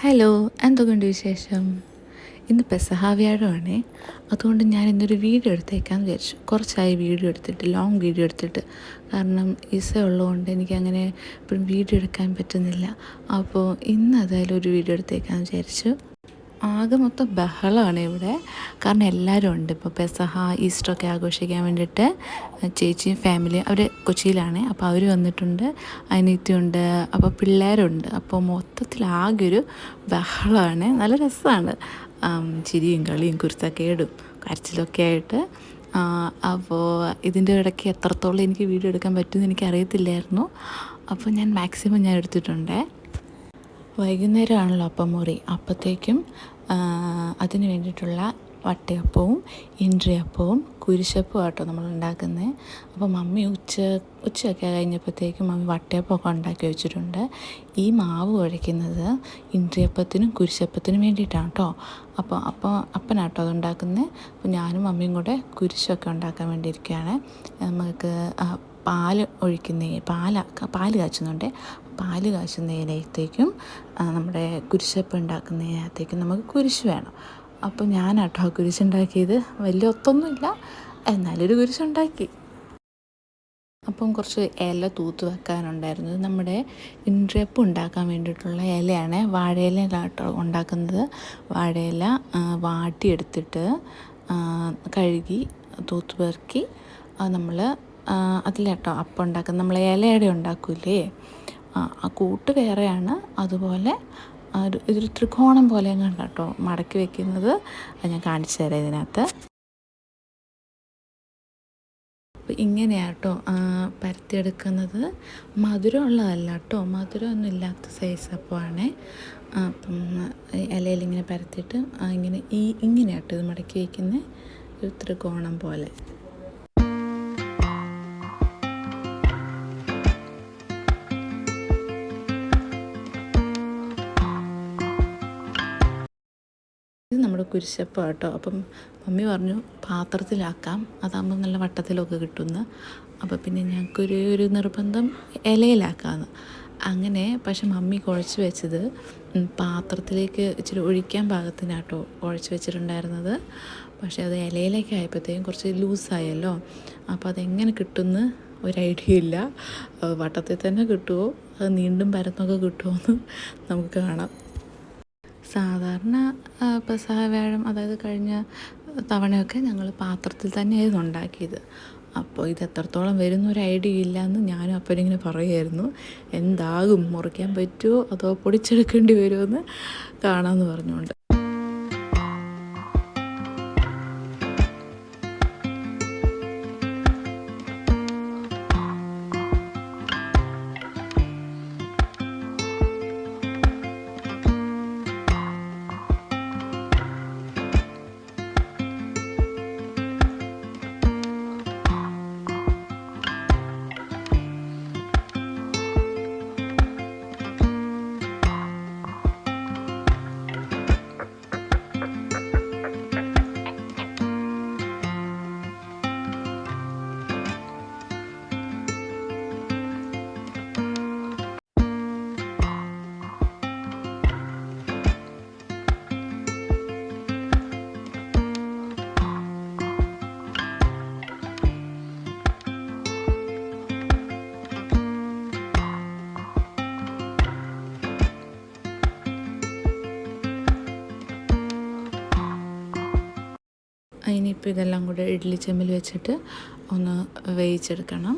Hello എന്തൊക്കെയുണ്ട് വിശേഷം? ഇന്ന് പെസഹാവ്യാഴമാണ്. അതുകൊണ്ട് ഞാൻ ഇന്നൊരു വീഡിയോ എടുത്തേക്കാന്ന് വിചാരിച്ചു. കുറച്ചായി വീഡിയോ എടുത്തിട്ട് ലോങ് വീഡിയോ എടുത്തിട്ട്. കാരണം ഇസ ഉള്ളതുകൊണ്ട് എനിക്കങ്ങനെ ഇപ്പം വീഡിയോ എടുക്കാൻ പറ്റുന്നില്ല. അപ്പോൾ ഇന്ന് ഏതായാലും ഒരു വീഡിയോ എടുത്തേക്കാന്ന് വിചാരിച്ചു. ആകെ മൊത്തം ബഹളമാണ് ഇവിടെ. കാരണം എല്ലാവരും ഉണ്ട്. ഇപ്പോൾ പെസഹ ഈസ്റ്ററൊക്കെ ആഘോഷിക്കാൻ വേണ്ടിയിട്ട് ചേച്ചിയും ഫാമിലി അവർ കൊച്ചിയിലാണ്. അപ്പോൾ അവർ വന്നിട്ടുണ്ട് അനിത്യമുണ്ട് അപ്പോൾ പിള്ളേരുണ്ട്. അപ്പോൾ മൊത്തത്തിൽ ആകെ ഒരു ബഹളമാണ്. നല്ല രസമാണ്. ചിരിയും കളിയും കുരുത്തക്കേടും കരച്ചിലൊക്കെ ആയിട്ട്. അപ്പോൾ ഇതിന്റെ ഇടയ്ക്ക് എത്രത്തോളം എനിക്ക് വീഡിയോ എടുക്കാൻ പറ്റുമെന്ന് എനിക്കറിയത്തില്ലായിരുന്നു. അപ്പോൾ ഞാൻ മാക്സിമം ഞാൻ എടുത്തിട്ടുണ്ട്. വൈകുന്നേരമാണല്ലോ അപ്പം മുറി. അപ്പത്തേക്കും അതിന് വേണ്ടിയിട്ടുള്ള വട്ടയപ്പവും ഇൻട്രിയപ്പവും കുരിശപ്പവും ആട്ടോ നമ്മൾ ഉണ്ടാക്കുന്നത് അപ്പോൾ മമ്മി ഉച്ച ഉച്ചയൊക്കെ കഴിഞ്ഞപ്പോഴത്തേക്കും മമ്മി വട്ടയപ്പമൊക്കെ ഉണ്ടാക്കി വെച്ചിട്ടുണ്ട്. ഈ മാവ് കുഴയ്ക്കുന്നത് ഇൻട്രിയപ്പത്തിനും കുരിശപ്പത്തിനും വേണ്ടിയിട്ടാണ് കേട്ടോ അപ്പോൾ അപ്പോൾ അപ്പനാട്ടോ അത് ഉണ്ടാക്കുന്നത് അപ്പോൾ ഞാനും മമ്മിയും കൂടെ കുരിശൊക്കെ ഉണ്ടാക്കാൻ വേണ്ടിയിരിക്കുകയാണ്. നമുക്ക് പാൽ ഒഴിക്കുന്ന പാല പാൽ കാച്ചുന്നുണ്ട്. പാൽ കാച്ചുന്നതിനകത്തേക്കും നമ്മുടെ കുരിശപ്പ് ഉണ്ടാക്കുന്നതിനകത്തേക്കും നമുക്ക് കുരിശ് വേണം. അപ്പോൾ ഞാനാട്ടോ കുരിശുണ്ടാക്കിയത്. വലിയ ഒത്തൊന്നുമില്ല. എന്നാലൊരു കുരിശുണ്ടാക്കി. അപ്പം കുറച്ച് ഇല തൂത്ത് വെക്കാനുണ്ടായിരുന്നു. നമ്മുടെ ഇൻട്രപ്പ് ഉണ്ടാക്കാൻ വേണ്ടിയിട്ടുള്ള ഇലയാണ് വാഴയില ഉണ്ടാക്കുന്നത്. വാഴയില വാട്ടിയെടുത്തിട്ട് കഴുകി തൂത്ത് പെറുക്കി നമ്മൾ അതിലേട്ടോ അപ്പം ഉണ്ടാക്കുന്നത് നമ്മൾ ഇലയുടെ ഉണ്ടാക്കൂലേ ആ കൂട്ട് വേറെയാണ്. അതുപോലെ ഒരു ഇതൊരു ത്രികോണം പോലെ കണ്ട കേട്ടോ മടക്കി വെക്കുന്നത് അത് ഞാൻ കാണിച്ചു തരാം ഇതിനകത്ത്. അപ്പോൾ കേട്ടോ പരത്തിയെടുക്കുന്നത് മധുരമുള്ളതല്ല കേട്ടോ മധുരമൊന്നും ഇല്ലാത്ത സൈസ് അപ്പോൾ ആണേ. അപ്പം ഇലയിൽ ഇങ്ങനെ പരത്തിയിട്ട് ഇങ്ങനെ ഈ ഇങ്ങനെയാട്ടോ ഇത് മടക്കി വയ്ക്കുന്ന ഒരു ത്രികോണം പോലെ. ഇത് നമ്മുടെ കുരിശപ്പം കേട്ടോ അപ്പം മമ്മി പറഞ്ഞു പാത്രത്തിലാക്കാം. അതാകുമ്പോൾ നല്ല വട്ടത്തിലൊക്കെ കിട്ടുമെന്ന് അപ്പോൾ പിന്നെ ഞങ്ങൾക്കൊരു ഒരു നിർബന്ധം ഇലയിലാക്കാമെന്ന് അങ്ങനെ പക്ഷെ മമ്മി കുഴച്ച് വെച്ചത് പാത്രത്തിലേക്ക് ഇച്ചിരി ഒഴിക്കാൻ പാകത്തിനാട്ടോ കുഴച്ച് വെച്ചിട്ടുണ്ടായിരുന്നത്. പക്ഷേ അത് ഇലയിലേക്ക് ആയപ്പോഴത്തേക്കും കുറച്ച് ലൂസായല്ലോ. അപ്പോൾ അതെങ്ങനെ കിട്ടുമെന്ന് ഒരു ഐഡിയ ഇല്ല. വട്ടത്തിൽ തന്നെ കിട്ടുമോ അത് നീണ്ടും പരന്നൊക്കെ കിട്ടുമോ എന്ന് നമുക്ക് കാണാം. സാധാരണ പെസഹ വ്യാഴം അതായത് കഴിഞ്ഞ തവണയൊക്കെ ഞങ്ങൾ പാത്രത്തിൽ തന്നെയായിരുന്നു ഉണ്ടാക്കിയത്. അപ്പോൾ ഇത് എത്രത്തോളം വരുന്ന ഒരു ഐഡിയ ഇല്ല എന്ന് ഞാനും അപ്പനിങ്ങനെ പറയുമായിരുന്നു എന്താകും മുറിക്കാൻ പറ്റുമോ അതോ പൊടിച്ചെടുക്കേണ്ടി വരുമോ എന്ന് കാണാമെന്ന് പറഞ്ഞുകൊണ്ട്. ഇനിയിപ്പോൾ ഇതെല്ലാം കൂടെ ഇഡ്ഡലി ചെമ്മിൽ വെച്ചിട്ട് ഒന്ന് വേവിച്ചെടുക്കണം.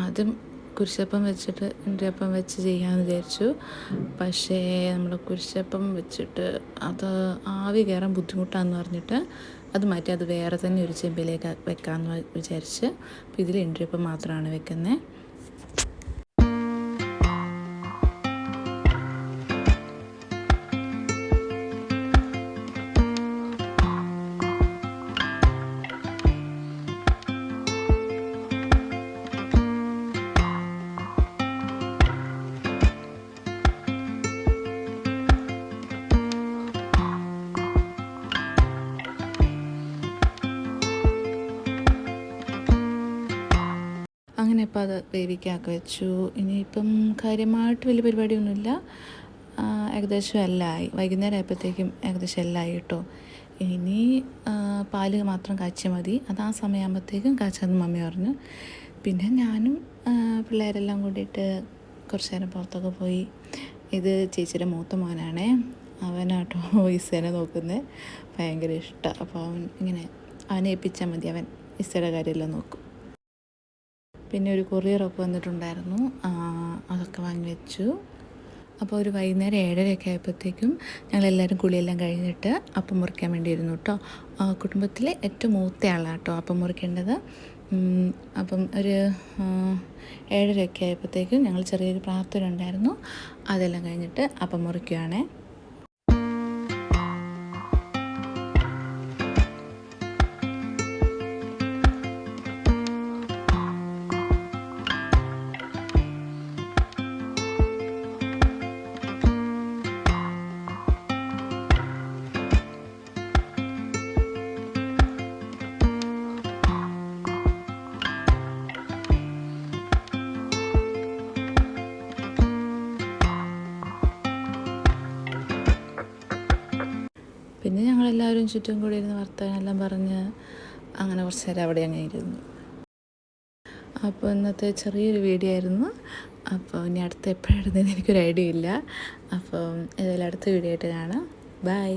ആദ്യം കുരിശപ്പം വെച്ചിട്ട് ഇണ്ടിയപ്പം വെച്ച് ചെയ്യാമെന്ന് വിചാരിച്ചു. പക്ഷേ നമ്മൾ കുരിശപ്പം വെച്ചിട്ട് അത് ആവി കയറാൻ ബുദ്ധിമുട്ടാണെന്ന് പറഞ്ഞിട്ട് അത് മാറ്റി അത് വേറെ തന്നെ ഒരു ചെമ്പിലേക്ക് വെക്കാമെന്ന് വിചാരിച്ച്. അപ്പോൾ ഇതിൽ ഇണ്ടിയപ്പം മാത്രമാണ് വെക്കുന്നത് അത് വേവിക്കാക്കി വെച്ചു. ഇനിയിപ്പം കാര്യമായിട്ട് വലിയ പരിപാടിയൊന്നുമില്ല. ഏകദേശം എല്ലാമായി വൈകുന്നേരം ആയപ്പോഴത്തേക്കും ഏകദേശം എല്ലാം ആയി കേട്ടോ. ഇനി പാൽ മാത്രം കാച്ചിയാൽ മതി. അത് ആ സമയമാകുമ്പോഴത്തേക്കും കാച്ചാന്ന് മമ്മി പറഞ്ഞു. പിന്നെ ഞാനും പിള്ളേരെല്ലാം കൂടിയിട്ട് കുറച്ച് നേരം പുറത്തൊക്കെ പോയി. ഇത് ചേച്ചിയുടെ മൂത്ത മോനാണേ. അവനാട്ടോ ഇസേനെ നോക്കുന്നത് ഭയങ്കര ഇഷ്ടം. അപ്പോൾ അവൻ ഇങ്ങനെ അവനെ ഏൽപ്പിച്ചാൽ മതി. അവൻ ഇസയുടെ കാര്യമെല്ലാം നോക്കും. പിന്നെ ഒരു കൊറിയറൊക്കെ വന്നിട്ടുണ്ടായിരുന്നു. അതൊക്കെ വാങ്ങി വെച്ചു. അപ്പോൾ ഒരു വൈകുന്നേരം ഏഴരയൊക്കെ ആയപ്പോഴത്തേക്കും ഞങ്ങളെല്ലാവരും കുളിയെല്ലാം കഴിഞ്ഞിട്ട് അപ്പം മുറിക്കാൻ വേണ്ടിയിരുന്നു കേട്ടോ. കുടുംബത്തിലെ ഏറ്റവും മൂത്ത ആളാണ് കേട്ടോ അപ്പം മുറിക്കേണ്ടത്. അപ്പം ഒരു ഏഴരയൊക്കെ ആയപ്പോഴത്തേക്കും ഞങ്ങൾ ചെറിയൊരു പ്രാർത്ഥന ഉണ്ടായിരുന്നു. അതെല്ലാം കഴിഞ്ഞിട്ട് അപ്പം മുറിക്കുകയാണേ ഞങ്ങളെല്ലാവരും ചുറ്റും കൂടി ഇരുന്ന് വർത്തമാനെല്ലാം പറഞ്ഞ് അങ്ങനെ കുറച്ച് നേരം അവിടെ അങ്ങനെ ഇരുന്നു. അപ്പോൾ ഇന്നത്തെ ചെറിയൊരു വീഡിയോ ആയിരുന്നു. അപ്പോൾ ഇനി അടുത്ത് എപ്പോഴായിരുന്നു എനിക്കൊരു ഐഡിയ ഇല്ല. അപ്പം ഏതായാലും അടുത്ത വീഡിയോ ആയിട്ട് കാണാം. ബൈ.